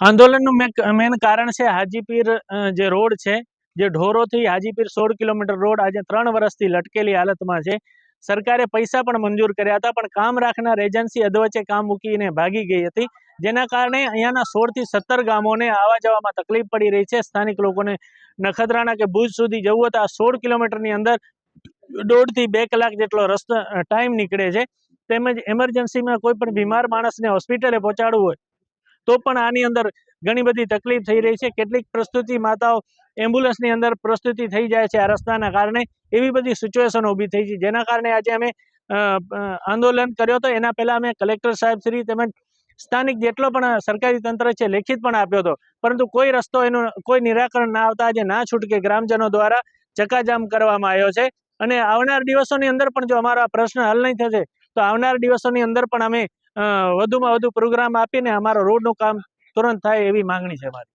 આંદોલનનું main કારણ છે હાજીપીર જે રોડ છે, જે ઢોરોથી હાજીપીર સોળ કિલોમીટર રોડ આજે ત્રણ વર્ષથી લટકેલી હાલતમાં છે. સરકારે પૈસા પણ મંજૂર કર્યા હતા, પણ કામ રાખનાર એજન્સી અધવચ્ચે કામ મૂકીને ભાગી ગઈ હતી. જેના કારણે અહીંયાના સોળથી સત્તર ગામોને આવવા જવામાં તકલીફ પડી રહી છે. સ્થાનિક લોકોને નખત્રાણા કે ભુજ સુધી જવું હોય તો આ સોળ કિલોમીટરની અંદર દોઢથી બે કલાક જેટલો રસ્તો ટાઈમ નીકળે છે. તેમજ એમરજન્સીમાં કોઈ પણ બીમાર માણસને હોસ્પિટલે પહોંચાડવું હોય તો પણ આની અંદર ઘણી બધી તકલીફ થઈ રહી છે. કેટલીક પ્રસ્તુતિ માતાઓ એમ્બ્યુલન્સની અંદર પ્રસ્તુતિ થઈ જાય છે આ રસ્તાના કારણે. એવી બધી સિચ્યુએશન ઊભી થઈ છે. જેના કારણે આજે અમે આંદોલન કર્યો હતો. એના પહેલાં અમે કલેક્ટર સાહેબ શ્રી તેમજ સ્થાનિક જેટલો પણ સરકારી તંત્ર છે, લેખિત પણ આપ્યો હતો. પરંતુ કોઈ રસ્તો એનું, કોઈ નિરાકરણ ના આવતા આજે ના છૂટકે ગ્રામજનો દ્વારા ચકાજામ કરવામાં આવ્યો છે. અને આવનાર દિવસોની અંદર પણ જો અમારો પ્રશ્ન હલ નહીં થશે તો આવનાર દિવસોની અંદર પણ અમે વધુમાં વધુ પ્રોગ્રામ આપીને અમારો રોડનું કામ તુરંત થાય એવી માંગણી છે મારી.